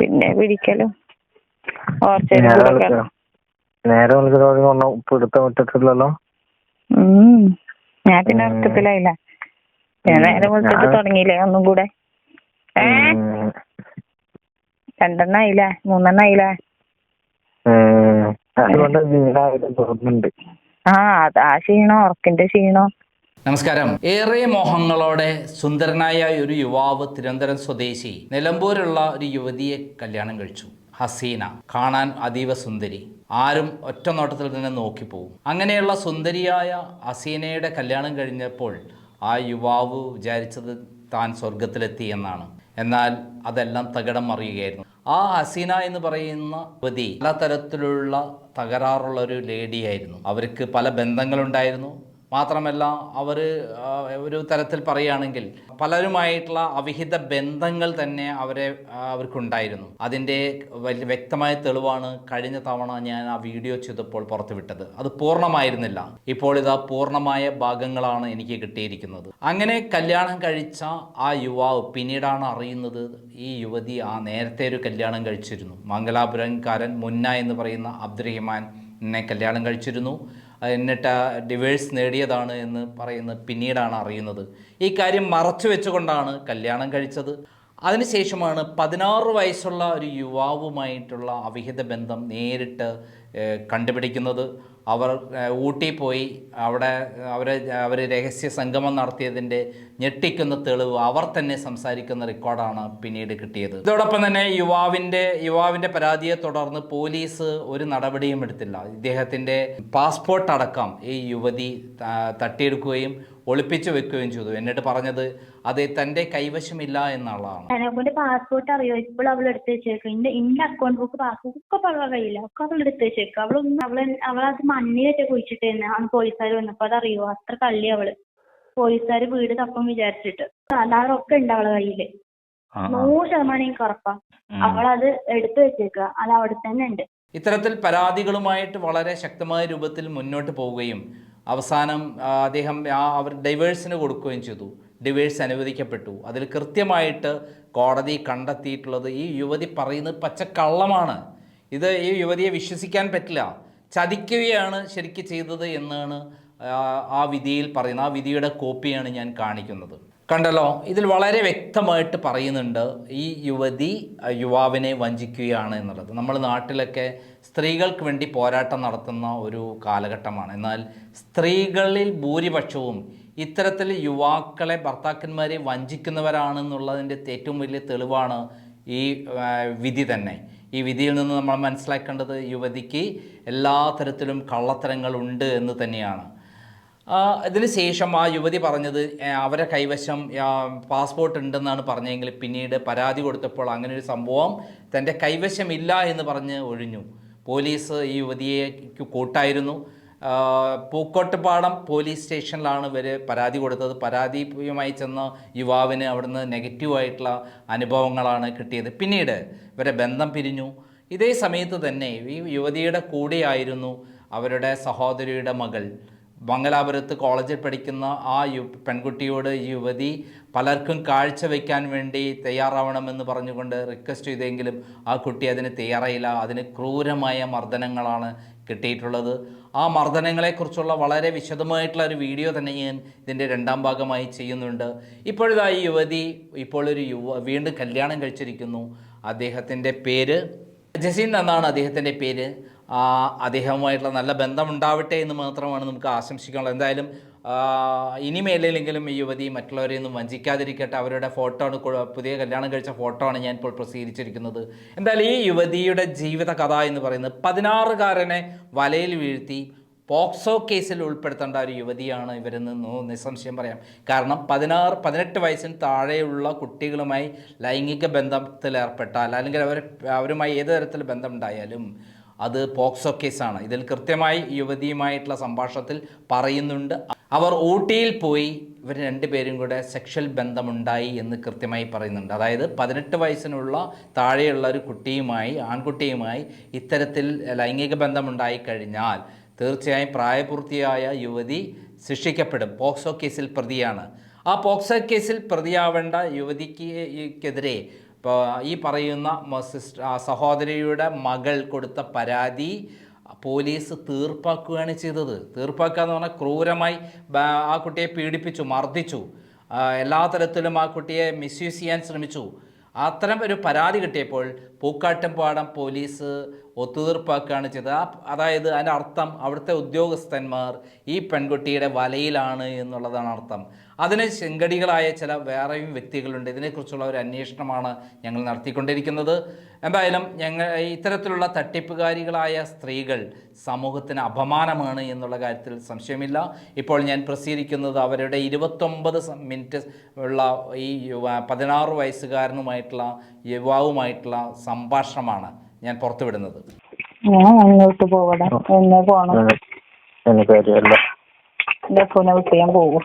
പിന്നെ പിടിക്കലും നേരെ പിടുത്തം ഉം. ഞാൻ പിന്നെ. ഉറക്കത്തിലായില്ല ഞാൻ നേരെ വിളിച്ചിട്ട് തുടങ്ങിയില്ലേ ഒന്നും കൂടെ? ഏ? മൂന്നെണ്ണായില്ലേ ആ അത് ആ ക്ഷീണോ. ഉറക്കിന്റെ ക്ഷീണോ. നമസ്കാരം. ഏറെ മോഹങ്ങളോടെ സുന്ദരനായ ഒരു യുവാവ് തിരുവനന്തപുരം സ്വദേശി നിലമ്പൂരുള്ള ഒരു യുവതിയെ കല്യാണം കഴിച്ചു. ഹസീന. കാണാൻ അതീവ സുന്ദരി. ആരും ഒറ്റ നോട്ടത്തിൽ തന്നെ നോക്കിപ്പോവും. അങ്ങനെയുള്ള സുന്ദരിയായ ഹസീനയുടെ കല്യാണം കഴിഞ്ഞപ്പോൾ ആ യുവാവ് വിചാരിച്ചത് താൻ സ്വർഗത്തിലെത്തി എന്നാണ്. എന്നാൽ അതെല്ലാം തകിടം മറിയുകയായിരുന്നു. ആ ഹസീന എന്ന് പറയുന്ന യുവതി പല തരത്തിലുള്ള തകരാറുള്ള ഒരു ലേഡിയായിരുന്നു അവർക്ക് പല ബന്ധങ്ങളുണ്ടായിരുന്നു. മാത്രമല്ല അവർ ഒരു തരത്തിൽ പറയുകയാണെങ്കിൽ പലരുമായിട്ടുള്ള അവിഹിത ബന്ധങ്ങൾ തന്നെ അവരെ അവർക്കുണ്ടായിരുന്നു. അതിന്റെ വ്യക്തമായ തെളിവാണ് കഴിഞ്ഞ തവണ ഞാൻ ആ വീഡിയോ ചെയ്തപ്പോൾ പുറത്തുവിട്ടത്. അത് പൂർണമായിരുന്നില്ല. ഇപ്പോൾ ഇതാ പൂർണമായ ഭാഗങ്ങളാണ് എനിക്ക് കിട്ടിയിരിക്കുന്നത്. അങ്ങനെ കല്യാണം കഴിച്ച ആ യുവാവ് പിന്നീടാണ് അറിയുന്നത് ഈ യുവതി ആ നേരത്തെ ഒരു കല്യാണം കഴിച്ചിരുന്നു. മംഗലാപുരംകാരൻ മുന്ന എന്ന് പറയുന്ന അബ്ദുറഹിമാൻ എന്നെ കല്യാണം കഴിച്ചിരുന്നു. എന്നിട്ട് ഡിവേഴ്സ് നേടിയതാണ് എന്ന് പറയുന്നത് പിന്നീടാണ് അറിയുന്നത്. ഈ കാര്യം മറച്ചു വെച്ചുകൊണ്ടാണ് കല്യാണം കഴിച്ചത്. അതിനുശേഷമാണ് പതിനാറ് വയസ്സുള്ള ഒരു യുവാവുമായിട്ടുള്ള അവിഹിത ബന്ധം നേരിട്ട് കണ്ടുപിടിക്കുന്നത്. അവർ ഊട്ടി പോയി അവിടെ അവരെ അവർ രഹസ്യ സംഗമം നടത്തിയതിന്റെ ഞെട്ടിക്കുന്ന തെളിവ് അവർ തന്നെ സംസാരിക്കുന്ന റെക്കോർഡാണ് പിന്നീട് കിട്ടിയത്. ഇതോടൊപ്പം തന്നെ യുവാവിന്റെ യുവാവിന്റെ പരാതിയെ തുടർന്ന് പോലീസ് ഒരു നടപടിയും എടുത്തില്ല. ഇദ്ദേഹത്തിന്റെ പാസ്പോർട്ട് അടക്കം ഈ യുവതി തട്ടിയെടുക്കുകയും ഒളിപ്പിച്ചു വെക്കുകയും ചെയ്തു. എന്നിട്ട് പറഞ്ഞത് അത് തന്റെ കൈവശമില്ല എന്നുള്ളതാണ്. എന്നെക്കൊണ്ട് പാസ്പോർട്ട് അറിയോ? ഇപ്പോൾ അവൾ എടുത്ത് വെച്ചേക്കും. എന്റെ എന്റെ അക്കൗണ്ട് ബുക്ക് പാസ്ബുക്ക് ഒക്കെ അവളെ കയ്യില്ല ഒക്കെ അവൾ എടുത്ത് വെച്ചേക്കും. അവളൊന്നും അവളെ അവളത് മണ്ണിലൊക്കെ കുഴിച്ചിട്ടേന്ന് ആണ് പോലീസുകാർ വന്നപ്പോ അതറിയോ? അത്ര കള്ളി അവൾ. പോലീസുകാർ വീട് തപ്പം വിചാരിച്ചിട്ട്. അതൊക്കെ ഉണ്ട് അവളെ കയ്യിൽ. നൂറ് ശതമാനം എനിക്ക് ഉറപ്പാ. അവളത് എടുത്ത് വെച്ചേക്കുക അത് അവിടെ തന്നെ ഉണ്ട്. ഇത്തരത്തിൽ പരാതികളുമായിട്ട് വളരെ ശക്തമായ രൂപത്തിൽ മുന്നോട്ട് പോവുകയും അവസാനം അദ്ദേഹം ആ അവർ ഡൈവേഴ്സിന് കൊടുക്കുകയും ചെയ്തു. ഡിവേഴ്സ് അനുവദിക്കപ്പെട്ടു. അതിൽ കൃത്യമായിട്ട് കോടതി കണ്ടെത്തിയിട്ടുള്ളത് ഈ യുവതി പറയുന്നത് പച്ചക്കള്ളമാണ്. ഇത് ഈ യുവതിയെ വിശ്വസിക്കാൻ പറ്റില്ല. ചതിക്കുകയാണ് ശരിക്ക് ചെയ്തത് എന്നാണ് ആ, വിധിയിൽ പറയുന്നത്. ആ വിധിയുടെ കോപ്പിയാണ് ഞാൻ കാണിക്കുന്നത്. കണ്ടല്ലോ ഇതിൽ വളരെ വ്യക്തമായിട്ട് പറയുന്നുണ്ട് ഈ യുവതി യുവാവിനെ വഞ്ചിക്കുകയാണ് എന്നുള്ളത്. നമ്മൾ നാട്ടിലൊക്കെ സ്ത്രീകൾക്ക് വേണ്ടി പോരാട്ടം നടത്തുന്ന ഒരു കാലഘട്ടമാണ്. എന്നാൽ സ്ത്രീകളിൽ ഭൂരിപക്ഷവും ഇത്തരത്തിൽ യുവാക്കളെ ഭർത്താക്കന്മാരെ വഞ്ചിക്കുന്നവരാണെന്നുള്ളതിന്റെ ഏറ്റവും വലിയ തെളിവാണ് ഈ വിധി തന്നെ. ഈ വിധിയിൽ നിന്ന് നമ്മൾ മനസ്സിലാക്കേണ്ടത് യുവതിക്ക് എല്ലാ തരത്തിലും കള്ളത്തരങ്ങളുണ്ട് എന്ന് തന്നെയാണ്. ഇതിന് ശേഷം ആ യുവതി പറഞ്ഞത് അവരെ കൈവശം പാസ്പോർട്ട് ഉണ്ടെന്നാണ് പറഞ്ഞെങ്കിൽ പിന്നീട് പരാതി കൊടുത്തപ്പോൾ അങ്ങനെ ഒരു സംഭവം തന്റെ കൈവശം ഇല്ല എന്ന് പറഞ്ഞ് ഒഴിഞ്ഞു. പോലീസ് ഈ യുവതിയെ കൂട്ടായിരുന്നു. പൂക്കോട്ടുപാടം പോലീസ് സ്റ്റേഷനിലാണ് ഇവർ പരാതി കൊടുത്തത്. പരാതിയുമായി ചെന്ന യുവാവിന് അവിടുന്ന് നെഗറ്റീവായിട്ടുള്ള അനുഭവങ്ങളാണ് കിട്ടിയത്. പിന്നീട് ഇവരെ ബന്ധം പിരിഞ്ഞു. ഇതേ സമയത്ത് തന്നെ ഈ യുവതിയുടെ കൂടെയായിരുന്നു അവരുടെ സഹോദരിയുടെ മകൾ. മംഗലാപുരത്ത് കോളേജിൽ പഠിക്കുന്ന ആ യു പെൺകുട്ടിയോട് യുവതി പലർക്കും കാഴ്ച കാഴ്ചവെക്കാൻ വേണ്ടി തയ്യാറാവണമെന്ന് പറഞ്ഞുകൊണ്ട് റിക്വസ്റ്റ് ചെയ്തെങ്കിലും ആ കുട്ടി അതിന് തയ്യാറായില്ല. അതിന് ക്രൂരമായ മർദ്ദനങ്ങളാണ് കിട്ടിയിട്ടുള്ളത്. ആ മർദ്ദനങ്ങളെക്കുറിച്ചുള്ള വളരെ വിശദമായിട്ടുള്ള ഒരു വീഡിയോ തന്നെ ഞാൻ ഇതിന്റെ രണ്ടാം ഭാഗമായി ചെയ്യുന്നുണ്ട്. ഇപ്പോഴിതാ ഈ യുവതി ഇപ്പോൾ ഒരു യുവ വീണ്ടും കല്യാണം കഴിച്ചിരിക്കുന്നു. അദ്ദേഹത്തിന്റെ പേര് ജസീൻ എന്നാണ് അദ്ദേഹത്തിന്റെ പേര്. അദ്ദേഹവുമായിട്ടുള്ള നല്ല ബന്ധമുണ്ടാവട്ടെ എന്ന് മാത്രമാണ് നമുക്ക് ആശംസിക്കാനുള്ളത്. എന്തായാലും ഇനിമേലെങ്കിലും ഈ യുവതി മറ്റുള്ളവരെ ഒന്നും വഞ്ചിക്കാതിരിക്കട്ടെ. അവരുടെ ഫോട്ടോ ആണ് പുതിയ കല്യാണം കഴിച്ച ഫോട്ടോ ആണ് ഞാൻ ഇപ്പോൾ പ്രസിദ്ധീകരിച്ചിരിക്കുന്നത്. എന്തായാലും ഈ യുവതിയുടെ ജീവിത കഥ എന്ന് പറയുന്നത് പതിനാറുകാരനെ വലയിൽ വീഴ്ത്തി പോക്സോ കേസിൽ ഉൾപ്പെടുത്തേണ്ട ഒരു യുവതിയാണ് ഇവരെന്ന് നിസ്സംശയം പറയാം. കാരണം പതിനാറ് പതിനെട്ട് വയസ്സിന് താഴെയുള്ള കുട്ടികളുമായി ലൈംഗിക ബന്ധത്തിലേർപ്പെട്ടാൽ അല്ലെങ്കിൽ അവർ അവരുമായി ഏത് തരത്തിൽ ബന്ധമുണ്ടായാലും അത് പോക്സോ കേസാണ്. ഇതിൽ കൃത്യമായി യുവതിയുമായിട്ടുള്ള സംഭാഷണത്തിൽ പറയുന്നുണ്ട്. അവർ ഊട്ടിയിൽ പോയി. ഇവർ രണ്ടുപേരും കൂടെ സെക്ഷൽ ബന്ധമുണ്ടായി എന്ന് കൃത്യമായി പറയുന്നുണ്ട്. അതായത് പതിനെട്ട് വയസ്സിനുള്ള താഴെയുള്ള ഒരു കുട്ടിയുമായി ആൺകുട്ടിയുമായി ഇത്തരത്തിൽ ലൈംഗിക ബന്ധമുണ്ടായി കഴിഞ്ഞാൽ തീർച്ചയായും പ്രായപൂർത്തിയായ യുവതി ശിക്ഷിക്കപ്പെടും. പോക്സോ കേസിൽ പ്രതിയാണ്. ആ പോക്സോ കേസിൽ പ്രതിയാവേണ്ട യുവതിക്കെതിരെ ഇപ്പോൾ ഈ പറയുന്ന സഹോദരിയുടെ മകൾ കൊടുത്ത പരാതി പോലീസ് തീർപ്പാക്കുകയാണ് ചെയ്തത്. തീർപ്പാക്കുക എന്ന് പറഞ്ഞാൽ ക്രൂരമായി ആ കുട്ടിയെ പീഡിപ്പിച്ചു മർദ്ദിച്ചു. എല്ലാ തരത്തിലും ആ കുട്ടിയെ മിസ്യൂസ് ചെയ്യാൻ ശ്രമിച്ചു. അത്തരം ഒരു പരാതി കിട്ടിയപ്പോൾ പൂക്കാട്ടുംപാടം പോലീസ് ഒത്തുതീർപ്പാക്കുകയാണ് ചെയ്തത്. അതായത് അതിന്റെ അർത്ഥം അവിടുത്തെ ഉദ്യോഗസ്ഥന്മാർ ഈ പെൺകുട്ടിയുടെ വലയിലാണ് എന്നുള്ളതാണ് അർത്ഥം. അതിന് ചെങ്കടികളായ ചില വേറെയും വ്യക്തികളുണ്ട്. ഇതിനെക്കുറിച്ചുള്ള ഒരു അന്വേഷണമാണ് ഞങ്ങൾ നടത്തിക്കൊണ്ടിരിക്കുന്നത്. എന്തായാലും ഞങ്ങൾ ഇത്തരത്തിലുള്ള തട്ടിപ്പുകാരികളായ സ്ത്രീകൾ സമൂഹത്തിന് അപമാനമാണ് എന്നുള്ള കാര്യത്തിൽ സംശയമില്ല. ഇപ്പോൾ ഞാൻ പ്രസിദ്ധീകരിക്കുന്നത് അവരുടെ ഇരുപത്തൊമ്പത് മിനിറ്റ് ഉള്ള ഈ യുവ പതിനാറ് വയസ്സുകാരനുമായിട്ടുള്ള യുവാവുമായിട്ടുള്ള സംഭാഷണമാണ് ഞാൻ പുറത്തുവിടുന്നത്. ഞാൻ അങ്ങോട്ട് പോകടാ എന്നെ വിട്ട് ഞാൻ പോകും.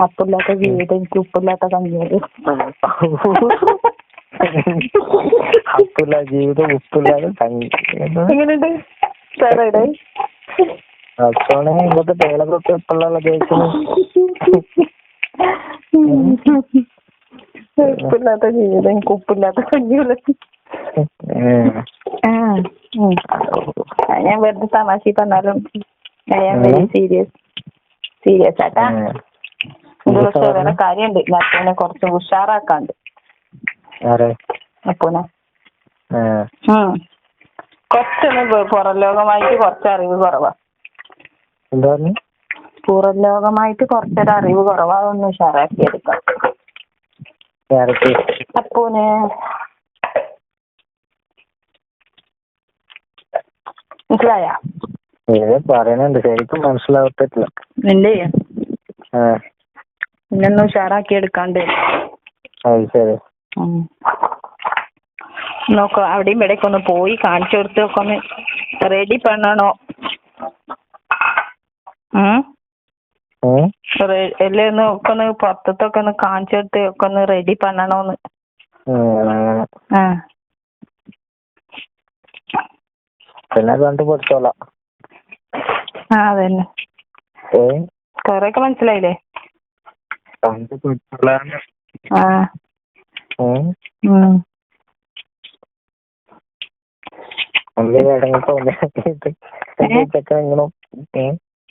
അപ്പില്ലാത്ത ജീവിതം എനിക്ക് ഉപ്പില്ലാത്ത കഞ്ഞിയത് ഉപ്പില്ല ജീവിതം ഉപ്പില്ലാതെ തങ്ങി എങ്ങനെയുണ്ട്? സാറേ അച്ഛനെ ഇങ്ങോട്ട് തേളൊക്കെ ഉപ്പുള്ള കേൾക്കുന്നു ഉപ്പില്ലാത്ത ജീവിതം എനിക്ക് ഉപ്പില്ലാത്ത. ആ, ഞാൻ വെറുതെ തമാശ പറഞ്ഞാലും സീരിയസ് സീരിയസ് ആട്ടാ ദിവസം വേറെ കാര്യണ്ട് ഞാൻ അപ്പൂനെ കുറച്ച് ഉഷാറാക്കാണ്ട്. അപ്പൂനെ. കുറച്ചൊന്ന് പുറം ലോകമായിട്ട് കുറച്ച് അറിവ് കുറവാ. പുറം ലോകമായിട്ട് കുറച്ചൊരു അറിവ് കുറവാ. അതൊന്ന് ഉഷാറാക്കി എടുക്കാം അപ്പൂനെ. മനസ്സിലായാ? പറയണുണ്ട്. ശരിക്കും മനസ്സിലാവത്തില്ല. നിന്റെ ആ. പിന്നൊന്ന് ഉഷാറാക്കി എടുക്കാണ്ട്. ശരി. നോക്ക അവിടെയും ഇവിടേക്ക് ഒന്ന് പോയി കാണിച്ചു കൊടുത്തൊക്കെ ഒന്ന് റെഡി? റെ- എല്ലാം ഒന്ന് ഒക്കെ ഒന്ന് പുറത്തൊക്കെ ഒന്ന് കാണിച്ചു കൊടുത്ത് ഒക്കെ ഒന്ന് റെഡി. ആ. പിന്നെ കണ്ടു പഠിച്ചോളാം ആ അതന്നെ. കൊറേയൊക്കെ മനസ്സിലായില്ലേ? ആ. ഉം.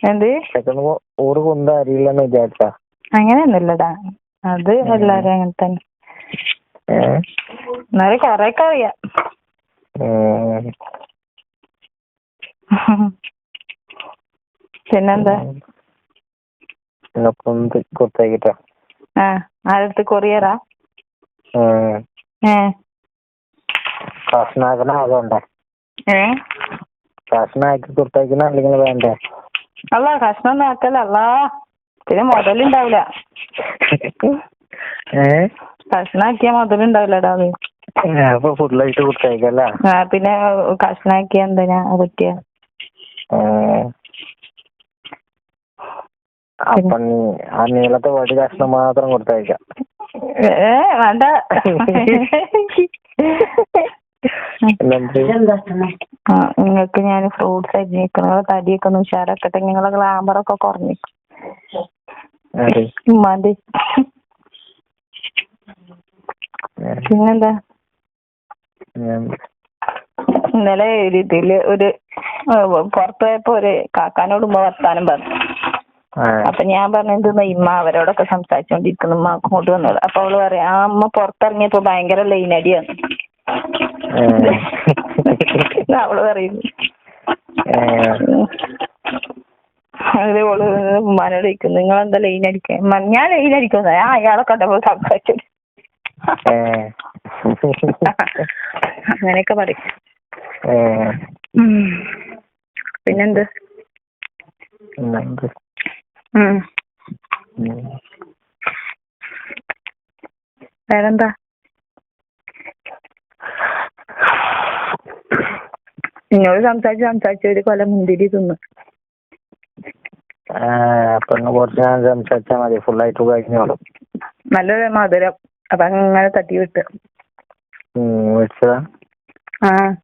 എന്ത്? ചെക്കന് ഊറ് കുന്ത അറിയില്ലെന്ന് വിചാരിച്ചാ? അങ്ങനെയൊന്നുമില്ലടാ. അത് എല്ലാരും അങ്ങനെ തന്നെ. എന്നാലും കൊറേയൊക്കെ അറിയാം. പിന്നെന്താ? പിന്നെ കുന്ത് കുത്തേക്കിട്ടാ ആ ആരടുത്ത് കൊറിയറാ? ഉം. ഏ. കഷ്ണാക്കണ അതുകൊണ്ടേ ഏ കുത്തേക്കണ അല്ലെങ്കിൽ വേണ്ടേ? അല്ല കഷ്ണം ഒന്നും ആക്കല്ല അല്ലാ പിന്നെ മുതലുണ്ടാവില്ല ഏ? കഷ്ണാക്കിയ മുതലുണ്ടാവില്ലടാ അത്. അപ്പൊ ഫുള്ളായിട്ട് കുത്തേക്കല്ലേ ആ പിന്നെ കഷ്ണാക്കിയ എന്തിനാ പറ്റിയ? അപ്പൊ ആ നീളത്തെ വടി കഷ്ണം മാത്രം കൊടുത്തയക്കാം. ഏ വേണ്ട. പിന്നെന്ത് ആ നിങ്ങൾക്ക് ഞാൻ ഫ്രൂട്ട്സ് അരിഞ്ഞേക്കും നിങ്ങളെ തടിയൊക്കെ ഒന്ന് ഉഷാറാക്കട്ടെ. നിങ്ങളെ ഗ്ലാമറൊക്കെ കുറഞ്ഞു. മതി പിന്നെന്താ? ഇന്നലെ ഒരു ഇതിൽ ഒരു പുറത്തു പോയപ്പോ ഒരു കാക്കാനോട് ഉമ്മ വർത്താനം പറഞ്ഞു. അപ്പൊ ഞാൻ പറഞ്ഞത് ഇമ്മ അവരോടൊക്കെ സംസാരിച്ചോണ്ടിരിക്കുന്നു. ഉമ്മ അങ്ങോട്ട് വന്നത് അപ്പൊ അവൾ പറയാ ആ അമ്മ പുറത്തിറങ്ങിയപ്പോ ഭയങ്കര ലൈനടിയാണ്. അവൾ പറയുന്നു ഏ, അത് ഓൾ ഉമ്മാനോട് ചോദിക്കും നിങ്ങൾ എന്താ ലൈൻ അടിക്കാൻ ഞാൻ ലൈൻ അടിക്കുന്ന ആ അയാളെ കണ്ടപ്പോ സംസാരിച്ചു. അങ്ങനെയൊക്കെ പറയും. പിന്നെന്ത് പിന്നെന്ത്? ഉം. ഉം. വേറെന്താ? നിന്നോട് സംസാരിച്ച് സംസാരിച്ച് ഒരു കൊല മുന്തിരി തിന്നു. ആ, പെണ്ണ് കുറച്ച് ഞാൻ സംസാരിച്ചാ മതി. ഫുള്ളായിട്ട് കഴിഞ്ഞോളും. നല്ലൊരു മധുരം. അപ്പൊ അങ്ങനെ തട്ടി വിട്ട്. ആ.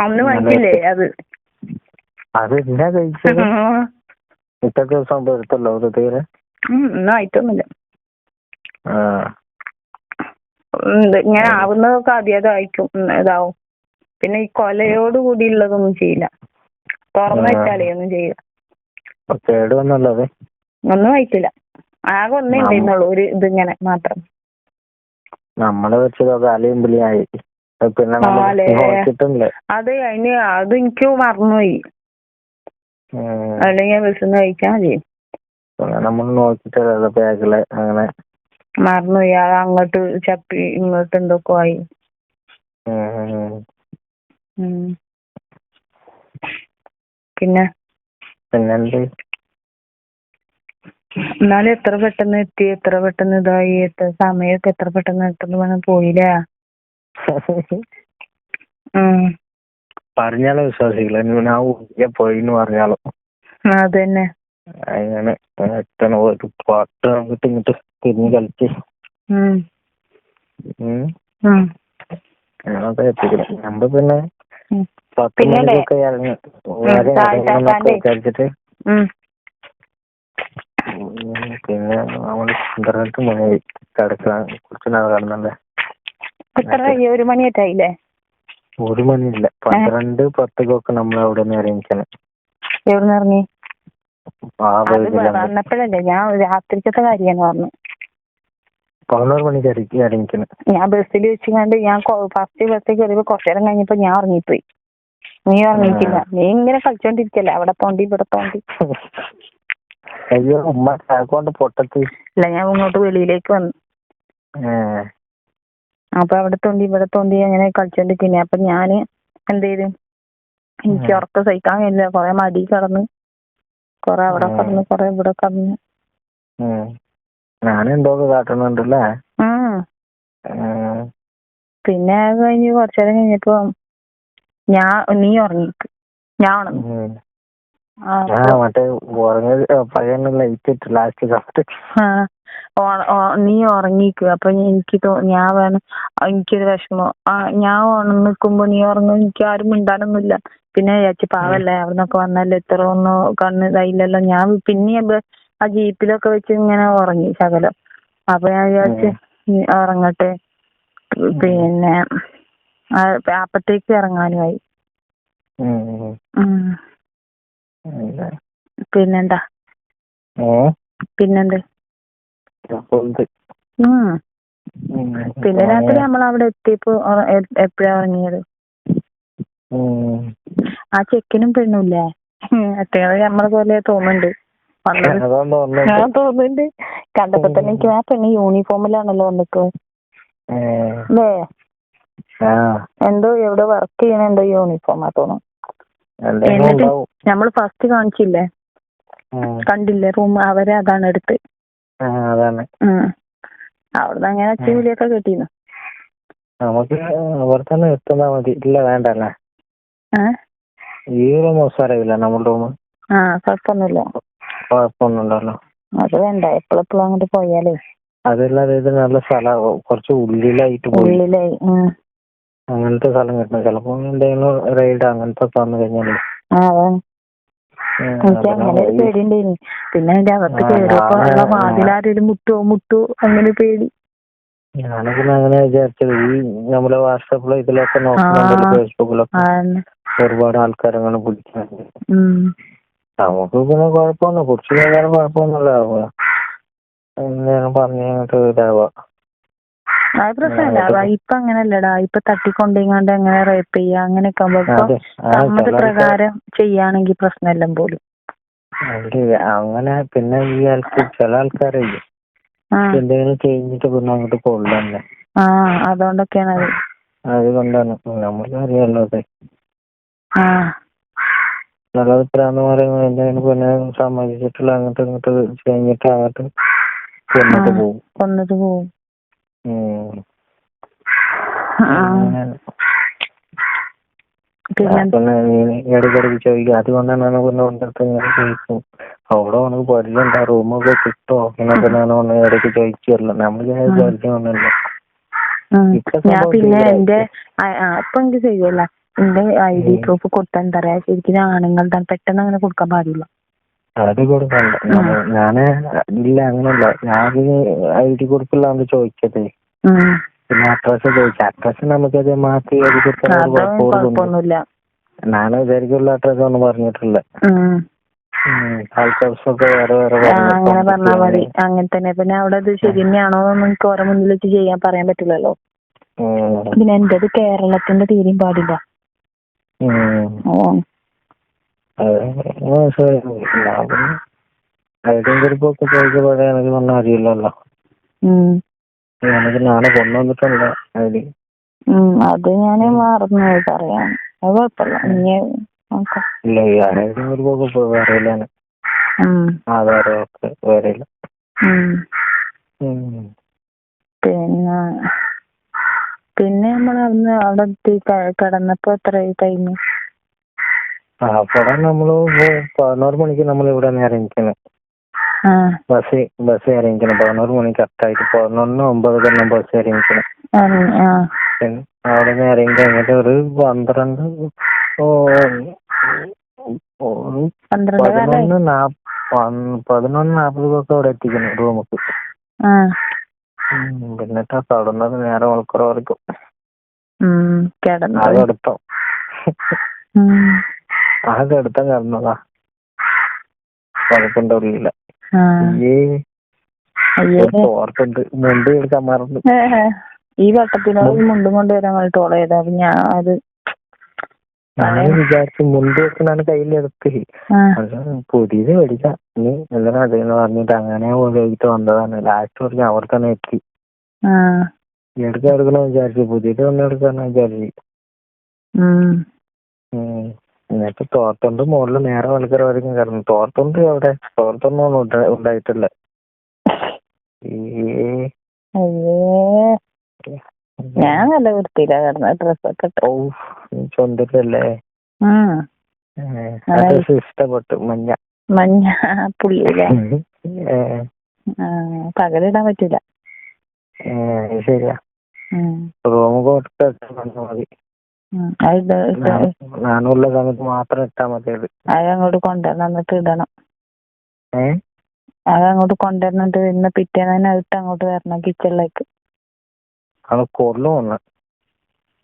അന്ന് വാങ്ങിച്ചില്ലേ അത്? അത് എന്നാ കഴിച്ചത്. ഇത്ര ദിവസം എടുത്തല്ലോ തീരെ? ഒന്നും ആയിട്ടൊന്നുമില്ല. ഇത് ഇങ്ങനെ ആവുന്നതൊക്കെ ആദ്യമായിരിക്കും ഇതാവും. പിന്നെ ഈ കൊലയോട് കൂടി ഉള്ളതൊന്നും ചെയ്യില്ല. തുറന്നു. വെച്ചാലേ ഒന്നും ചെയ്യില്ല. ഒന്നും ആയിട്ടില്ല. ആകെ ഒന്നേ ഉണ്ടായിരുന്നുള്ളൂ ഒരു ഇതിങ്ങനെ മാത്രം. നമ്മളെ പിളിയായി അത് പിന്നെ അതിന് അത് എനിക്ക് മറന്നുപോയി. അല്ലെങ്കിൽ ഞാൻ കഴിക്കാൻ പിന്നെ നമ്മൾ നോക്കിട്ടില്ല ബാഗിൽ അങ്ങനെ മറന്നുപോയി അത് അങ്ങോട്ട് ചപ്പി ഇങ്ങോട്ട് എന്തൊക്കെ ആയി. പിന്നെ? പിന്നെന്ത്? എന്നാലും എത്ര പെട്ടെന്ന് എത്തി? എത്ര പെട്ടെന്ന് ഇതായി? എത്ര സമയമൊക്കെ എത്ര പെട്ടെന്ന് എത്തുന്നു വേണം പോയില്ലേ? പറഞ്ഞാലോ വിശ്വാസിക്കില്ല ഞാൻ ഊരിയ പോയിന്ന് പറഞ്ഞാലും. അതന്നെ അങ്ങനെ എത്തണ? ഒരു പാട്ട് അങ്ങോട്ട് ഇങ്ങോട്ട് തിരിഞ്ഞ് കളിച്ച് ഉം. പിന്നെ. പത്ത് മണിക്കൊക്കെ. ഇറങ്ങണമെന്നൊക്കെ വിചാരിച്ചിട്ട്. പിന്നെ നമ്മൾ പന്ത്രണ്ട് മണിയായി കിടക്കാൻ കുറച്ച് നേരം കിടന്നല്ലേ? ഒരു മണിയേറ്റായില്ലേ ഒരു മണിയില്ല. പന്ത്രണ്ട് പത്തൊക്കെ നമ്മൾ അവിടെ നിന്ന് ഇറങ്ങിക്കണം എവിടുന്ന് ഇറങ്ങി? ആ അത് വന്നപ്പോഴല്ലേ ഞാൻ രാത്രിക്കത്തെ കാര്യാണ് പറഞ്ഞു പതിനോറ് മണിക്ക് ഇറങ്ങി ഇറങ്ങിക്കണം ഞാൻ ബസ്സിൽ വെച്ചുകൊണ്ട് ഞാൻ ഫസ്റ്റ് ബസ്സിൽ കയറിയപ്പോ കുറച്ചു നേരം കഴിഞ്ഞപ്പോ ഞാൻ ഉറങ്ങിപ്പോയി. നീ ഉറങ്ങിയിട്ടില്ല. നീ ഇങ്ങനെ കളിച്ചോണ്ടിരിക്കല്ലേ? അവിടെ തോണ്ടി ഇവിടെ തോണ്ടി. അയ്യോ ഉമ്മ കൊണ്ട് പൊട്ടത്തി. ഇല്ല ഞാൻ ഇങ്ങോട്ട് വെളിയിലേക്ക് വന്നു. അപ്പൊ അവിടെ തോണ്ടി ഇവിടെ തോണ്ടി അങ്ങനെ കളിച്ചോണ്ടിരിക്കുന്നേ അപ്പൊ ഞാൻ എന്ത് ചെയ്തു? എനിക്ക്. ഉറക്കം സഹിക്കാൻ കഴിയില്ല. കൊറേ മടി കടന്ന്. കൊറേ അവിടെ. കടന്ന് കൊറേ ഇവിടെ കടന്ന്. ഉം. ഞാനെന്തോ കാട്ടുന്നുണ്ടല്ലേ പിന്നെ അത് കഴിഞ്ഞ് കുറച്ചു നേരം കഴിഞ്ഞപ്പോ ഞാൻ നീ ഉറങ്ങിക്ക് ഞാൻ ഉണർന്നു. മറ്റേ ഉറങ്ങി ലൈറ്റ് ഇട്ട് ലാസ്റ്റ് നീ ഉറങ്ങിക്ക്. അപ്പൊ എനിക്ക് ഞാൻ വേണം എനിക്ക് എനിക്കൊരു വിഷമം. ഞാൻ ഉണർന്നിക്കുമ്പോ നീ ഉറങ്ങും എനിക്ക് ആരും മിണ്ടാനൊന്നുമില്ല. പിന്നെ ചേച്ചി പാവല്ലേ അവിടുന്നൊക്കെ വന്നല്ലേ ഇത്ര ഒന്നും കണ്ണ് ഇതായില്ലല്ലോ. ഞാൻ പിന്നെ ആ ജീപ്പിലൊക്കെ വെച്ച് ഇങ്ങനെ ഉറങ്ങി ശകലം. അപ്പൊ ഞാൻ വിചാരിച്ച് ഉറങ്ങട്ടെ. പിന്നെ ആ, അപ്പത്തേക്ക് ഇറങ്ങാനുമായി ഉം. പിന്നെന്താ? പിന്നെന്ത്? ഉം. പിന്നെ രാത്രി നമ്മൾ അവിടെ എത്തിയപ്പോ ഉറ- എ- എപ്പോഴാ ഉറങ്ങിയത്? ആ ചെക്കനും പെണ്ണുല്ലേ അത്യാവ് നമ്മളെ പോലെ തോന്നുന്നുണ്ട്. ഞാൻ തോന്നുന്നുണ്ട് കണ്ടപ്പോ തന്നെ എനിക്ക് ആ പെണ്ണ് യൂണിഫോമിലാണല്ലോ വന്നിട്ട്. അല്ലേ എന്തോ എവിടെ വർക്ക് ചെയ്യണ എന്തോ യൂണിഫോമാ തോന്നുന്നു. എന്നിട്ട് നമ്മൾ ഫസ്റ്റ് കാണിച്ചില്ലേ. കണ്ടില്ലേ റൂം അവരെ അതാണ് എടുത്ത്. അവിടുന്ന് അങ്ങനെ അച്ചുവിളിയൊക്കെ കിട്ടിയിരുന്നു നമുക്ക് അവിടെ തന്നെ എത്തുന്നാ മതി. ഇല്ല വേണ്ടല്ലേ? ഈ റൂം സാരമില്ല നമ്മുടെ റൂം ആ കുഴപ്പമൊന്നുമില്ല. കുഴപ്പമൊന്നും ഉണ്ടല്ലോ അത് വേണ്ട എപ്പോഴെപ്പോഴും അങ്ങോട്ട് പോയാലേ. അതല്ലാതെ ഇത് നല്ല സ്ഥലമാവും കുറച്ച് ഉള്ളിലായിട്ട് പോയി. ഉള്ളിലായി ഉം അങ്ങനത്തെ സ്ഥലം കിട്ടണം. ചിലപ്പോ എന്തെങ്കിലും റൈഡ് അങ്ങനത്തെ വന്നു കഴിഞ്ഞാൽ. ആ അതാണ്. എനിക്ക് അങ്ങനെ ഒരു ഈ- പിന്നെ അതിന്റെ അകത്ത് ആ, കയറിയപ്പോ ഞാൻ ഉള്ള വാതിലാരേലും മുട്ടുവോ മുട്ടുവോ അങ്ങനെ പേടി. ഞാനൊക്കെ അങ്ങനെ വിചാരിച്ചത്. ഈ നമ്മളെ വാട്സാപ്പിലോ ഇതിലൊക്കെ നോക്കുന്നുണ്ടല്ലോ ആ. ഫേസ്ബുക്കിലൊക്കെ. ഒരുപാട് ആൾക്കാരങ്ങനെ പിടിക്കുന്നുണ്ട് ഉം. നമുക്ക് പിന്നെ കുഴപ്പമൊന്നും കുറച്ച് കഴിഞ്ഞാലും കുഴപ്പമൊന്നുമില്ല. എന്താണ് പറഞ്ഞിട്ട് ഇതാവുക. അത് പ്രശ്നമല്ല ഇപ്പൊ അങ്ങനല്ലടാ ഇപ്പൊ തട്ടിക്കൊണ്ടിങ്ങാണ്ട് എങ്ങനെ റേപ്പ് ചെയ്യാ അങ്ങനെ ആകുമ്പോ ഇപ്പൊ അതെ ആ, സമ്മത പ്രകാരം ചെയ്യാണെങ്കിൽ പ്രശ്നമല്ല പോലും. അങ്ങനെ പിന്നെ ഈ ആൾക്ക് ചില ആൾക്കാരെ എന്തെങ്കിലും കഴിഞ്ഞിട്ട് പിന്നെ അങ്ങോട്ട് കൊള്ളന്നെ ആ അതുകൊണ്ടൊക്കെയാണ് അത്. അതുകൊണ്ടാണ്. നമ്മളറിയാലോ അതെ. ആ. നല്ല അഭിപ്രായം പറയുന്നത് എന്തെങ്കിലും പിന്നെ സമ്മതിച്ചിട്ടില്ല. അങ്ങോട്ട് ഇങ്ങോട്ട് കഴിഞ്ഞിട്ട് അങ്ങോട്ട് കൊന്നിട്ട്. പോകും കൊന്നിട്ട് പോകും അങ്ങനെ. ഇടയ്ക്കിടയ്ക്ക് ചോദിക്കും. അതുകൊണ്ടാണ് പിന്നെ കൊണ്ടിട്ട് ഇങ്ങനെ ചോദിക്കും അവിടെ ഉണക്ക് പരിചയമുണ്ടോ? റൂമൊക്കെ കിട്ടോ? എന്നൊക്കെ ഞാൻ ഒന്ന് ഇടയ്ക്ക്. ഇപ്പൊ ഞാൻ സംഭവം പിന്നെ ഇപ്പൊ എനിക്ക് ചെയ്യല്ല എന്റെ ഐ ഡി. പ്രൂഫ് കൊടുത്താൽ എന്താ പറയാ? ശരിക്കും ആണുങ്ങളുടെ പെട്ടെന്ന് അങ്ങനെ കൊടുക്കാൻ പാടില്ല. അത് കൊടുക്കണ്ട ഞാൻ ഇല്ല അങ്ങനല്ല. ഞാൻ ഐ ഡി കൊടുക്കില്ലാണ്ട് ചോദിച്ചത്. ഉം. പിന്നെ അഡ്രസ് ചോദിച്ചു. അഡ്രസ് നമുക്കത് മാറ്റി എഴുതി കൊടുക്കാൻ ഞാൻ വിചാരിക്കുള്ള അഡ്രസ് ഒന്നും പറഞ്ഞിട്ടില്ല അങ്ങനെ പറഞ്ഞാ മതി. അങ്ങനെ തന്നെ. പിന്നെ അവിടെ അത് ശരി തന്നെയാണോ എനിക്ക് ഓരോ മുന്നിൽ വെച്ച് ചെയ്യാൻ പറയാൻ പറ്റില്ലല്ലോ. പിന്നെ എന്റേത് കേരളത്തിന്റെ തീരെയും പാടില്ല. ചോദിച്ച അറിയില്ലല്ലോ നാളെ കൊണ്ടുവന്നിട്ടുണ്ട് അതിൽ. ഉം അത് ഞാൻ മറന്നു പറയാൻ. അത് കുഴപ്പമില്ല. ഇനി ഇല്ല വേറെയില്ലാണ് വേറെയില്ല. പിന്നെ പിന്നെ നമ്മൾ അന്ന് അവിടെ എത്തി കിടന്നപ്പോ എത്ര ടൈം അവിടെ നമ്മൾ പതിനോറ് മണിക്ക് നമ്മൾ ഇവിടെ ഇറങ്ങിക്കണം. Bus bus ഇറങ്ങിക്കണം. പതിനോറ് മണി കറക്റ്റായിട്ട് പതിനൊന്ന് ഒമ്പത് തന്നെ ബസ് ഇറങ്ങിക്കണം. അവിടെ നിന്ന് ഇറങ്ങി കഴിഞ്ഞിട്ട് ഒരു പന്ത്രണ്ട് പതിനൊന്ന് നാ- പന്ത് പതിനൊന്ന് നാപ്പതൊക്കെ അവിടെ എത്തിക്കണം റൂമക്ക്. എന്നിട്ടാ കടന്നത് നേരെ മണിക്കൂർ വരയ്ക്കും അതെടുത്തോ. അതെടുത്ത കിടന്നതാ. ഈ അയ്യേ. ഓർത്തുണ്ട് മുണ്ട് എടുക്കാൻ മറന്നു ഈ വട്ടത്തിനോട് മുണ്ടും കൊണ്ട് വരാൻ പറഞ്ഞിട്ട് ഓളേതാ ഞാൻ അത് ഞാൻ വിചാരിച്ചു മുണ്ട് വെക്കുന്നതാണ് കയ്യിലെടുത്ത് പുതിയത് മേടിക്കാം ഇനി എന്തിനാ അതെന്ന് പറഞ്ഞിട്ട് അങ്ങനെ ഉപയോഗിച്ചിട്ട് വന്നതാണ്. ലാസ്റ്റ് പറഞ്ഞ അവിടെ തന്നെ എത്തി. എടുക്കാൻ എടുക്കണ വിചാരിച്ചു. പുതിയത് വന്ന് എടുക്കാന്ന് വിചാരിച്ചു. എന്നിട്ട് തോർത്തുണ്ട് മുകളിൽ നേരെ മണിക്കൂർ വരെയും കിടന്നു തോർത്തുണ്ട് അവിടെ. തോർത്തൊന്നും ഉണ്ടാ- ഉണ്ടായിട്ടില്ല. ഈ ഞാൻ നല്ല വൃത്തിയിലാ കിടന്ന ഡ്രസ്സൊക്കെ ഇട്ട്. ഓ ഉം ഡ്രസ് ഇഷ്ടപ്പെട്ടു മഞ്ഞ. മഞ്ഞ പുള്ളിയിലെ ഏ, പകലിടാൻ പറ്റൂല. ഏ, ശരിയാ. ഉം. റൂം കൊടുത്ത് മതി. ഉം. അത് ഇത് ഇത് ഞാൻ- ഞാനുള്ള സമയത്ത് മാത്രം ഇട്ടാ മതി അത്. അത് അങ്ങോട്ട് കൊണ്ടുവരണം എന്നിട്ട് ഇടണം. ഏ? അത് അങ്ങോട്ട് കൊണ്ടുവരുന്നിട്ട് ഇന്ന് പിറ്റേന്ന് തന്നെ ഇട്ട് അങ്ങോട്ട് വരണം കിച്ചണിലേക്ക് അത് കൊള്ളു വന്ന്.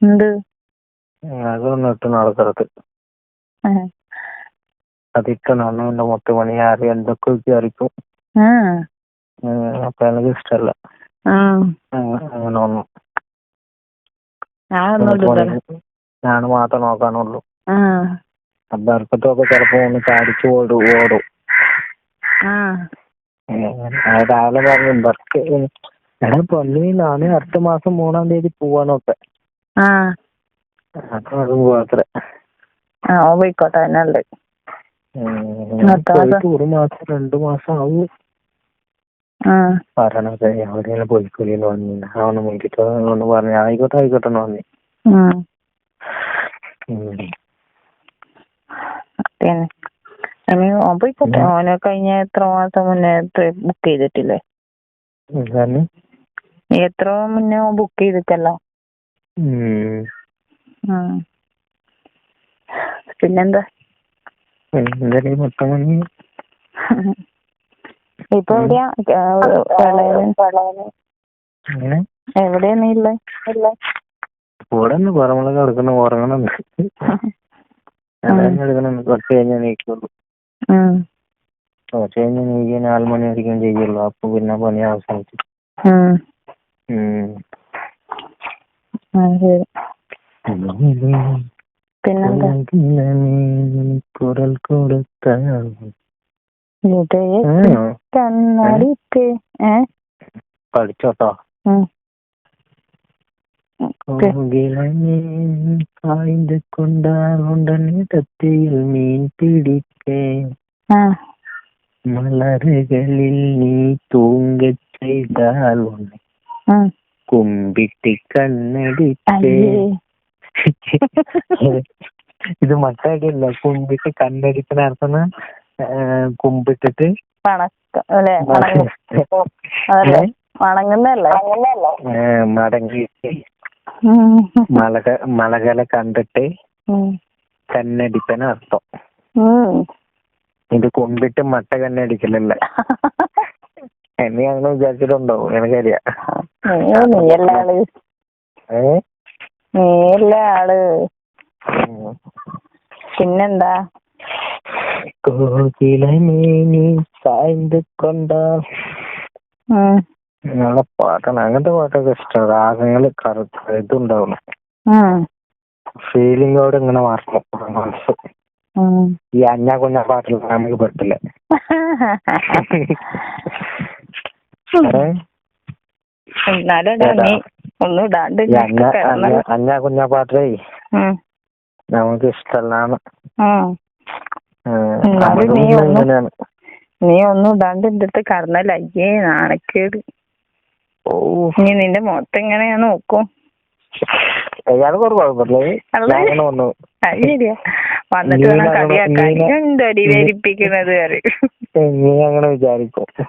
എന്ത്? അതൊന്നും ഇട്ട് നടക്കരുത് എന്റെ മുത്ത് പണി? ആറി എന്തൊക്കെ വിചാരിക്കും? അപ്പൊ എനിക്ക് ഇഷ്ടല്ല. അങ്ങനെ ഒന്നും ഞാൻ ഒന്നും മാത്രം നോക്കാനുള്ളൂ. ബർക്കത്തൊക്കെ ചിലപ്പോ ഒന്ന് ചാടിച്ചു ഓടും ഓടും. അത് രാവിലെ പറഞ്ഞു ബർക്ക് എടാ പള്ളി നാളെ അടുത്ത മാസം മൂന്നാം തീയതി പോവാനൊക്കെ. അപ്പൊ അത് പോവാത്രേ. ആ ഓ പോയിക്കോട്ടെ പോയിട്ട് ഒരു മാസം രണ്ടു മാസം ആവും. പറയണത് എവിടെയാണ് പോയിക്കൊല്ലിന്ന് വന്നില്ല അവന് മുൻകിട്ട് ഒന്ന് പറഞ്ഞു ആയിക്കോട്ടെ ആയിക്കോട്ടെ എന്ന് പറഞ്ഞു. പിന്നെ ഓൻ പോയിക്കോട്ടെ. ഓന് കഴിഞ്ഞ എത്ര മാസം മുന്നേ ബുക്ക് ചെയ്തിട്ടില്ലേ? നീ എത്ര മുന്നേ ബുക്ക് ചെയ്തിട്ടല്ലോ. ഉം. ഉം. പിന്നെന്താ? ഇപ്പൊ എവിടെയാ? പ്രളയം പ്രളയം എവിടെയാ നീ ഉള്ളേ? ഇവിടെ കിടക്കുന്ന ഉറങ്ങണം കിടക്കണം കുറച്ച് കഴിഞ്ഞാൽ നീക്കുള്ളൂ. ഉം. കുറച്ച് കഴിഞ്ഞ് നീക്കി നാല് മണി വരെയും ചെയ്യുള്ളൂ അപ്പൊ പിന്നെ പണി അവസാനിച്ചു. ഉം. ഉം. ആ, ശരി പിന്നെന്താ? കുരൽ കൊടുത്ത ഹൃദയ ആ, കണ്ണടിക്ക്. ഏ? പഠിച്ചോട്ടോ? ഉം. ഓക്കേ. കായിന്റെ കൊണ്ടാറുണ്ടനെ തത്തയിൽ മീൻ പിടിക്കേ. ആ. മലറുകളിൽ നീ തൂങ്ങ ചെയ്താൽ ഒന്ന് ആ കുമ്പിട്ടി കണ്ണടിച്ചേ ഇത് മട്ടാക്കില്ല കുമ്പിട്ട് കണ്ണടിക്കണ അർത്ഥം കുമ്പിട്ടിട്ട്. മടങ്ങി മടങ്ങിയിട്ട്. മലക മലകല കണ്ടിട്ട്. കണ്ണടിപ്പന അർത്ഥം. ഇത് കുമ്പിട്ട് മട്ട കണ്ണടിക്കലല്ല? എന്നെ അങ്ങനെ വിചാരിച്ചിട്ടുണ്ടോ എനിക്കറിയാ നീയല്ല ആൾ? പിന്നെന്താ? കോകിലമേനി നിങ്ങളുടെ പാട്ടാണ്. അങ്ങനത്തെ പാട്ടൊക്കെ ഇഷ്ടം രാഗങ്ങൾ കറുത്ത ഇതുണ്ടാവണം അവിടെ ഇങ്ങനെ മാറണം. മനസ്സ്. ഈ അഞ്ഞാ കുഞ്ഞ പാട്ടിൽ നമുക്ക് പറ്റില്ല എന്നാലും നീ ഒന്നും ഇടാണ്ട് ഈ അഞ്ഞ കിടന്ന് അഞ്ഞാ കുഞ്ഞാ പാട്ടേ? നമുക്ക് ഇഷ്ടമല്ലാണ്. നീ ഒന്ന് നീ ഒന്നും ഇടാണ്ട് എന്റെ അടുത്ത് കറന്നല്ല അയ്യേ നാണക്കേട്. ഓ. ഇനി നിന്റെ മുഖത്ത് എങ്ങനെയാ നോക്കും. അയാൾക്ക് ഒരു കുഴപ്പമില്ല. അല്ല. ഞാൻ അങ്ങനെ വന്നു. അത് ശരിയാ. വന്നിട്ട് നീ വേണം കളിയാക്കാൻ. നീ- എന്തടി വേരിപ്പിക്കുന്നത് പറയും. നീ അങ്ങനെ വിചാരിക്കും.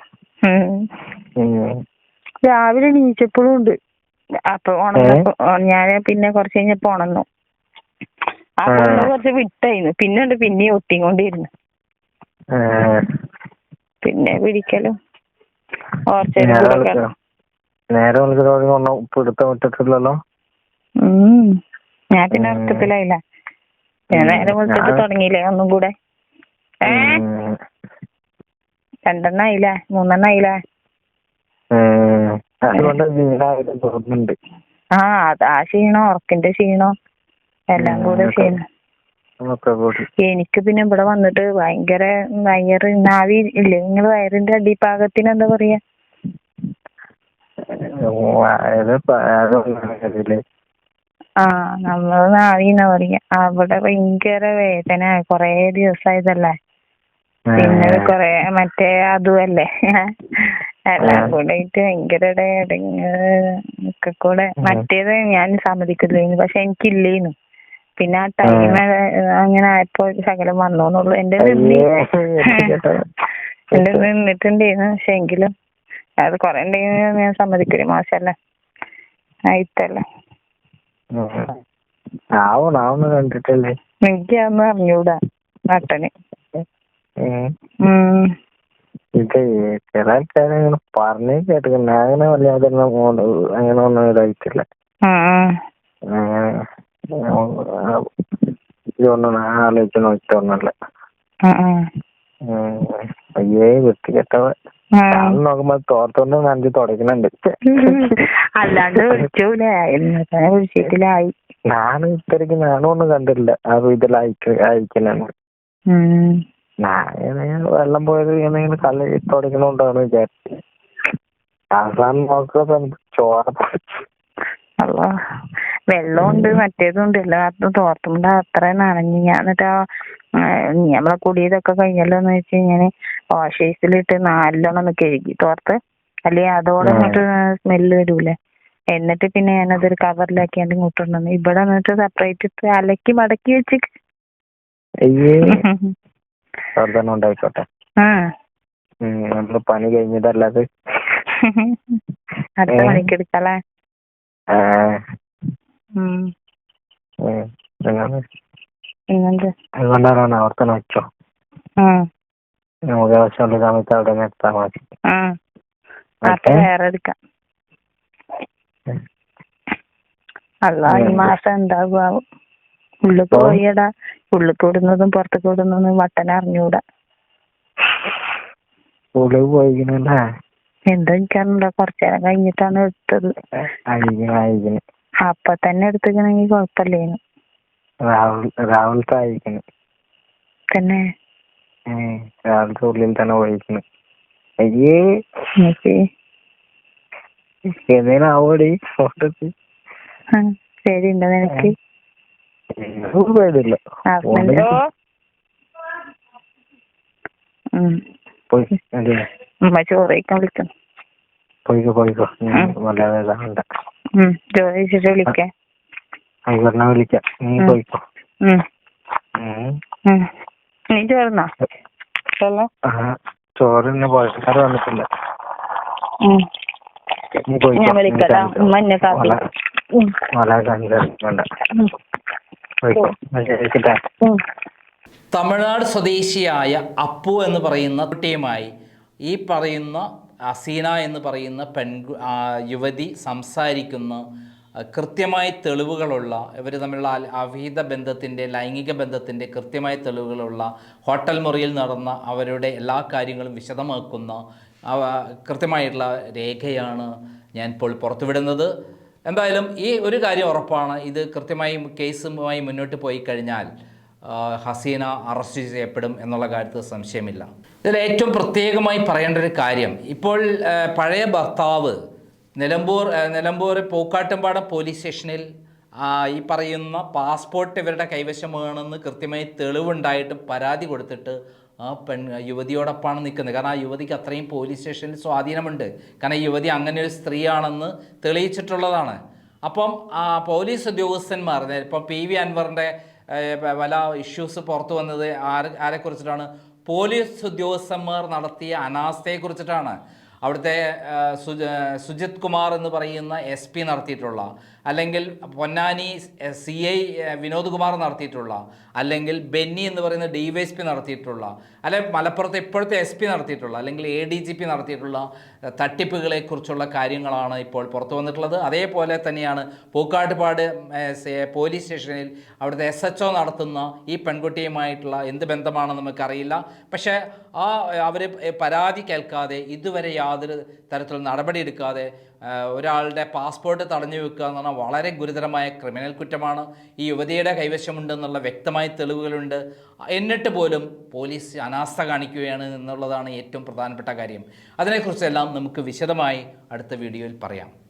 രാവിലെ എണീച്ചപ്പോഴും ഉണ്ട്. അപ്പൊ ഉണർന്നപ്പോ ഞാൻ പിന്നെ കുറച്ച് കഴിഞ്ഞപ്പോ ഉണർന്നു അപ്പൊ കുറച്ച് വിട്ടായിരുന്നു. പിന്നെ ഉണ്ട് പിന്നെ ഒട്ടിക്കൊണ്ടിരുന്നു. ഏ, പിന്നെ പിടിക്കലും നേരെ പിടുത്തം ഉം. ഞാൻ പിന്നെ അർത്ഥത്തിലായില്ല ഞാൻ. നേരെ വിളിച്ചിട്ട് തുടങ്ങിയില്ലേ ഒന്നും കൂടെ? ഏ? ഉം. രണ്ടെണ്ണം ആയില്ലേ? മൂന്നെണ്ണം ആയില്ലേ? അതുകൊണ്ട് വീടായിട്ട് തോന്നുന്നുണ്ട് ആ അത് ആ ക്ഷീണോ? ഉറക്കിന്റെ ക്ഷീണോ? എല്ലാം കൂടെ. ക്ഷീണം ഒക്കെ കൂടി. എനിക്ക് പിന്നെ ഇവിടെ വന്നിട്ട് ഭയങ്കര വയറ് നാവി ഇല്ലേ? നിങ്ങൾ വയറിന്റെ അടിഭാഗത്തിന് എന്താ പറയാ? അതായത് അതിൽ ആ നമ്മൾ നാവിന്നാ പറയാ. അവിടെ ഭയങ്കര വേദന. കൊറേ ദിവസമായതല്ലേ പിന്നെ കൊറേ മറ്റേ അതുമല്ലേ എല്ലാം ഉം. ഭയങ്കര ഒക്കെ കൂടെ. മറ്റേത് ഞാൻ സമ്മതിക്കില്ലേനു പക്ഷെ എനിക്കില്ലേനു. പിന്നെ ആ ടൈം അങ്ങനെ ആയപ്പോ ശകലം വന്നോന്നുള്ളു. എന്റെ എന്റെ നിന്നിട്ടുണ്ടായിരുന്നു. പക്ഷെ എങ്കിലും അത് കൊറേ ഉണ്ടെങ്കിൽ ഞാൻ സമ്മതിക്കില്ല മോശല്ല ആയിട്ടല്ലേ. ആവണം ആവുന്ന കണ്ടിട്ടല്ലേ. എനിക്ക് അതൊന്നും അറിഞ്ഞൂടാ നട്ടന് ഇത് ചില ആൾക്കാര് അങ്ങനെ പറഞ്ഞു കേട്ടിട്ടുണ്ട്. അങ്ങനെ വല്ലാതെ അങ്ങനെ ഒന്നും ഇതായിട്ടില്ല. ഇതൊന്നും ആലോചിച്ച് നോക്കിട്ടൊന്നുമല്ല. അയ്യേ വൃത്തികെട്ടവ കെട്ടവ ഞാൻ നോക്കുമ്പോ തോർത്തോണ്ട് നഞ്ചി തുടക്കുന്നുണ്ട് അല്ലാണ്ട് വിളിച്ചൂലേ. വിഷയത്തിലായി. ഞാൻ ഇത്രയ്ക്ക് ഞാനും ഒന്നും കണ്ടില്ല ആ ഇതിൽ അയക്ക ഉം. ഞാൻ ഇങ്ങനെ വെള്ളം പോയത് ഇങ്ങനെ കല്ല് തുടക്കണോണ്ടാണ് വിചാരിച്ചത് അവസാനം നോക്കുമ്പോ ചോര അള്ളാ വെള്ളമുണ്ട് മറ്റേതുണ്ട്. എല്ലാത്തും തോർത്തുമ്പോ അത്ര നനഞ്ഞു. ഞാൻ എന്നിട്ട് നമ്മളെ കുടിയതൊക്കെ കഴിഞ്ഞല്ലോ എന്ന് വെച്ച് കഴിഞ്ഞാൽ വാഷ് ബേസിലിട്ട് നല്ലോണം ഒന്ന് കഴുകി തോർത്ത്. അല്ലെങ്കിൽ അതോടെ. ഇങ്ങോട്ട് സ്മെല്ല് വരൂലേ. എന്നിട്ട് പിന്നെ ഞാനതൊരു കവറിലാക്കിയാണ്ട് ഇങ്ങോട്ട് കൊണ്ടുവന്നു. ഇവിടെ എന്നിട്ട് സെപ്പറേറ്റ് ഇട്ട് അലക്കി മടക്കി വെച്ച്. വർദ്ധന ഉണ്ടായിക്കോട്ടെ. നമ്മൾ പണി കഴിഞ്ഞതല്ലാതെ. അടുത്ത അങ്ങനെ പിന്നെന്ത് അതുകൊണ്ടാണ് അവർത്തന വെച്ചോ നമുക്ക് ആവശ്യമുള്ള സമയത്ത് അവിടെ നിർത്താൻ മതി? വേറെ എടുക്കാം. അല്ല ഈ. മാസം എന്താകും ഉള്ളിൽ ഓ. പോയടാ. ഉള്ളിൽ കൂടുന്നതും പുറത്ത് കൂടുന്നതും വട്ടന അറിഞ്ഞൂടാ. എന്താ എനിക്കറിഞ്ഞൂടാ. കുറച്ചേരം കഴിഞ്ഞിട്ടാണ് എടുത്തത്. അപ്പൊ തന്നെ എടുത്തിക്കണെങ്കി കുഴപ്പല്ലേനു രാഹുൽ രാഹുൽ അയക്കണ് തന്നെ? രാവിലത്തെ ഉള്ളിൽ തന്നെ പോയിക്കണ് അയ്യേ. എനിക്ക് ഏതേലും ആവോടി ഫോട്ടോക്ക്? ശരി ഉണ്ടോ നിനക്ക്? ഒരു ചോറ് കഴിക്കാൻ വിളിക്കണം പോയിക്കോ പോയിക്കോ. നീ ഉം. വല്ലാതെ ഇതാകണ്ട ഉം ചോറ് വിളിക്കാം? ആയിക്കോട്ടെ വിളിക്കാം. നീ ഉം. പോയിക്കോ. ഉം. ഉം. ഉം. നീ ചോർന്നോ അല്ലോ ആ, ചോറിന് പോയക്കാർ വന്നിട്ടില്ല. ഞാൻ വിളിക്കാം ഉമ്മ എന്നെ വളരെ കണ്ടില്ല തമിഴ്നാട് സ്വദേശിയായ അപ്പു എന്ന് പറയുന്ന കുട്ടിയുമായി ഈ പറയുന്ന അസീന എന്ന് പറയുന്ന പെൺ യുവതി സംസാരിക്കുന്ന കൃത്യമായി തെളിവുകളുള്ള ഇവർ തമ്മിലുള്ള അവിഹിത ബന്ധത്തിന്റെ ലൈംഗിക ബന്ധത്തിന്റെ കൃത്യമായ തെളിവുകളുള്ള ഹോട്ടൽ മുറിയിൽ നടന്ന അവരുടെ എല്ലാ കാര്യങ്ങളും വിശദമാക്കുന്ന കൃത്യമായിട്ടുള്ള രേഖയാണ് ഞാൻ ഇപ്പോൾ പുറത്തുവിടുന്നത്. എന്തായാലും ഈ ഒരു കാര്യം ഉറപ്പാണ്. ഇത് കൃത്യമായി കേസുമായി മുന്നോട്ട് പോയി കഴിഞ്ഞാൽ ഹസീന അറസ്റ്റ് ചെയ്യപ്പെടും എന്നുള്ള കാര്യത്തിൽ സംശയമില്ല. ഇതിൽ ഏറ്റവും പ്രത്യേകമായി പറയേണ്ട ഒരു കാര്യം ഇപ്പോൾ പഴയ ഭർത്താവ് നിലമ്പൂർ നിലമ്പൂർ പൂക്കാട്ടുംപാടം പോലീസ് സ്റ്റേഷനിൽ ഈ പറയുന്ന പാസ്പോർട്ട് ഇവരുടെ കൈവശമാണെന്ന് കൃത്യമായി തെളിവുണ്ടായിട്ടും പരാതി കൊടുത്തിട്ട് ആ പെൺ യുവതിയോടൊപ്പമാണ് നിൽക്കുന്നത്. കാരണം ആ യുവതിക്ക് അത്രയും പോലീസ് സ്റ്റേഷനിൽ സ്വാധീനമുണ്ട്. കാരണം യുവതി അങ്ങനെ ഒരു സ്ത്രീയാണെന്ന് തെളിയിച്ചിട്ടുള്ളതാണ്. അപ്പം ആ പോലീസ് ഉദ്യോഗസ്ഥന്മാർ ഇപ്പം പി വി അൻവറിന്റെ പല ഇഷ്യൂസ് പുറത്തു വന്നത് ആരെ ആരെക്കുറിച്ചിട്ടാണ് പോലീസ് ഉദ്യോഗസ്ഥന്മാർ നടത്തിയ അനാസ്ഥയെക്കുറിച്ചിട്ടാണ് അവിടുത്തെ സുജിത് കുമാർ എന്ന് പറയുന്ന എസ് പി നടത്തിയിട്ടുള്ള അല്ലെങ്കിൽ പൊന്നാനി സി ഐ വിനോദ് കുമാർ നടത്തിയിട്ടുള്ള അല്ലെങ്കിൽ ബെന്നി എന്ന് പറയുന്ന ഡി വൈ എസ് പി നടത്തിയിട്ടുള്ള അല്ലെങ്കിൽ മലപ്പുറത്ത് ഇപ്പോഴത്തെ എസ് പി നടത്തിയിട്ടുള്ള അല്ലെങ്കിൽ എ ഡി ജി പി നടത്തിയിട്ടുള്ള തട്ടിപ്പുകളെക്കുറിച്ചുള്ള കാര്യങ്ങളാണ് ഇപ്പോൾ പുറത്തു വന്നിട്ടുള്ളത്. അതേപോലെ തന്നെയാണ് പൂക്കാട്ടുപാട് പോലീസ് സ്റ്റേഷനിൽ അവിടുത്തെ എസ് എച്ച് ഒ നടത്തുന്ന ഈ പെൺകുട്ടിയുമായിട്ടുള്ള എന്ത് ബന്ധമാണെന്ന് നമുക്കറിയില്ല. പക്ഷേ ആ അവർ പരാതി കേൾക്കാതെ ഇതുവരെ യാതൊരു തരത്തിലുള്ള നടപടി എടുക്കാതെ ആ, ഒരാളുടെ പാസ്പോർട്ട് തടഞ്ഞു വെക്കുക എന്ന് പറഞ്ഞാൽ വളരെ ഗുരുതരമായ ക്രിമിനൽ കുറ്റമാണ്. ഈ യുവതിയുടെ കൈവശമുണ്ടെന്നുള്ള വ്യക്തമായ തെളിവുകളുണ്ട്. എന്നിട്ട് പോലും പോലീസ് അനാസ്ഥ കാണിക്കുകയാണ് എന്നുള്ളതാണ് ഏറ്റവും പ്രധാനപ്പെട്ട കാര്യം. അതിനെക്കുറിച്ചെല്ലാം നമുക്ക് വിശദമായി അടുത്ത വീഡിയോയിൽ പറയാം.